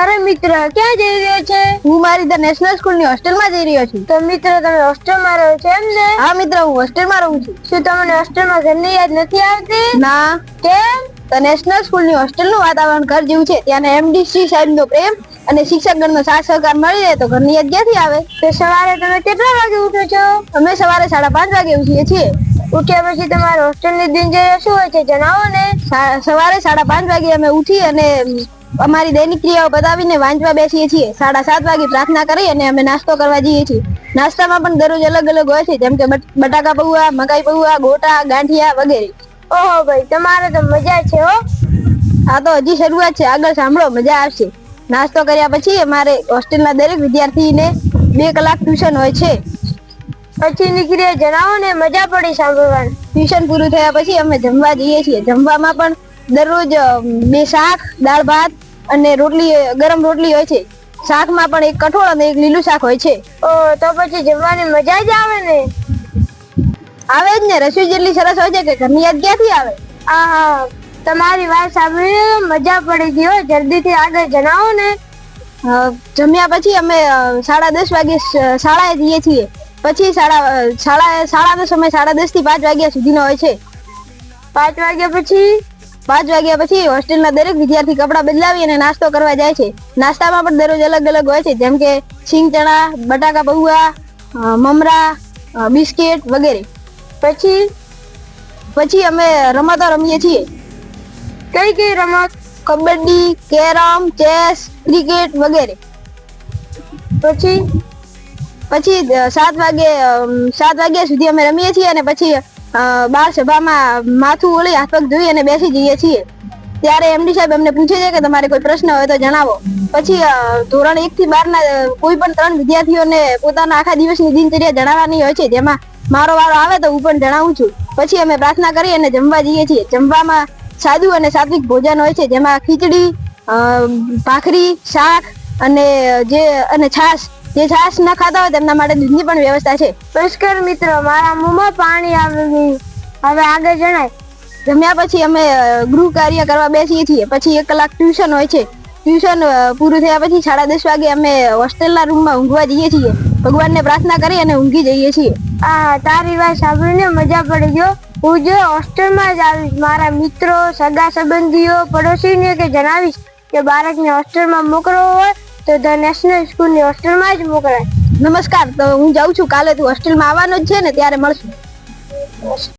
અરે મિત્ર ક્યાં જઈ રહ્યો છે? હું મારી ધ નેશનલ સ્કૂલની હોસ્ટેલમાં જઈ રહ્યો છું. તો મિત્ર તમે હોસ્ટેલમાં રહો છો એમ ને હા મિત્ર હું હોસ્ટેલમાં રહું છું. શું તમને હોસ્ટેલમાં ઘરની યાદ નથી આવતી? ના. કેમ? તો નેશનલ સ્કૂલની હોસ્ટેલનું વાતાવરણ ઘર જેવું છે. ત્યાં સાહેબ સાહેબનો પ્રેમ અને શિક્ષક ગણ નો સાથ સહકાર મળી રહે તો ઘરની યાદ ક્યાંથી આવે? તો સવારે તમે કેટલા વાગે ઉઠો છો? અમે સવારે સાડા પાંચ વાગે ઉઠીએ છીએ. ઉઠ્યા પછી તમારા હોસ્ટેલની દિનચર્યા શું હોય છે જણાવો ને? સવારે સાડા પાંચ વાગે અમે ઉઠી અને અમારી દૈનિક ક્રિયાઓ બતાવીને વાંચવા બેસીએ છીએ. સાડા સાત વાગે પ્રાર્થના કરી અને અમે નાસ્તો કરવા જઈએ છીએ. નાસ્તામાં પણ દરરોજ અલગ અલગ હોય છે જેમ કે બટાકા પૌવા મકાઈ પૌવા ગોટા ગાંઠિયા વગેરે. ઓહો ભાઈ તમારે તો મજા છે હો. આ તો હજી શરૂઆત છે આગળ સાંભળો મજા આવશે. નાસ્તો કર્યા પછી અમારે હોસ્ટેલના દરેક વિદ્યાર્થીને બે કલાક ટ્યુશન હોય છે. પછી નીકળીએ જણાવો ને મજા પડી સાંભળવાની. ટ્યુશન પૂરું થયા પછી અમે જમવા જઈએ છીએ. જમવામાં પણ દરરોજ બે શાક દાળ ભાત અને રોટલી ગરમ રોટલી હોય છે. શાકમાં પણ એક કઠોળ અને એક લીલું શાક હોય છે. ઓ તો પછી જમવાની મજા જ આવે ને. આવે જ ને રસોઈ જેટલી સરસ હોય છે કે ઘરની યાદ ક્યાંથી આવે? આ તમારી વાત સાંભળીને મજા પડી ગઈ હોય જલ્દીથી આગળ જણાવો ને. જમ્યા પછી અમે સાડા દસ વાગે શાળાએ જઈએ છીએ. પછી સાડા શાળા શાળાનો સમય સાડા દસથી પાંચ વાગ્યા સુધીનો હોય છે. પાંચ વાગ્યા પછી? પાંચ વાગ્યા પછી હોસ્ટેલના દરેક વિદ્યાર્થી કપડાં બદલાવી અને નાસ્તો કરવા જાય છે. નાસ્તામાં પણ દરરોજ અલગ અલગ હોય છે, જેમ કે સિંગ ચણા બટાકા પૌવા મમરા બિસ્કેટ વગેરે. પછી પછી અમે રમતો રમીએ છીએ. કઈ કઈ રમત? કબડ્ડી, કેરમ, ચેસ, ક્રિકેટ વગેરે. પછી પછી સાત વાગે સાત વાગ્યા સુધી અમે રમીએ છીએ અને પછી બાળ સભામાં માથું ઓળી, હાથ પગ ધોઈ અને બેસી જઈએ છીએ. ત્યારે એમડી સાહેબ એમને પૂછે છે કે તમારે કોઈ પ્રશ્ન હોય તો જણાવો. પછી ધોરણ એક થી બાર ના, કોઈ પણ ત્રણ વિદ્યાર્થીઓને પોતાના આખા દિવસની દિનચર્યા જણાવવાની હોય છે. જેમાં મારો વારો આવે તો હું પણ જણાવું છું. પછી અમે પ્રાર્થના કરી અને જમવા જઈએ છીએ. જમવામાં સાદું અને સાત્વિક ભોજન હોય છે. જેમાં ખીચડી ભાખરી, શાક અને જે, અને છાશ જે છાશ ન ખાતા હોય તેમના માટે દૂધની પણ વ્યવસ્થા છે. પુષ્કર મિત્રો મારા મોંમાં પાણી આવી ગયું હવે આગળ જણાય. જમ્યા પછી અમે ગૃહ કાર્ય કરવા બેસીએ છીએ. પછી એક કલાક ટ્યુશન હોય છે. ટ્યુશન પૂરું થયા પછી સાડા દસ વાગે અમે હોસ્ટેલના રૂમમાં ઊંઘવા જઈએ છીએ. ભગવાનને પ્રાર્થના કરી અને ઊંઘી જઈએ છીએ. આ તારી વાત સાંભળીને મજા પડી ગયો. હું જો હોસ્ટેલમાં જ આવીશ મારા મિત્રો સગા સંબંધીઓ પડોશીને કે જણાવીશ કે બાળકને હોસ્ટેલમાં મોકલવો હોય તો ધ નેશનલ સ્કૂલની હોસ્ટેલમાં જ મોકલાય. નમસ્કાર, તો હું જાઉં છું. કાલે તું હોસ્ટેલમાં આવવાનો જ છે ને, ત્યારે મળશું.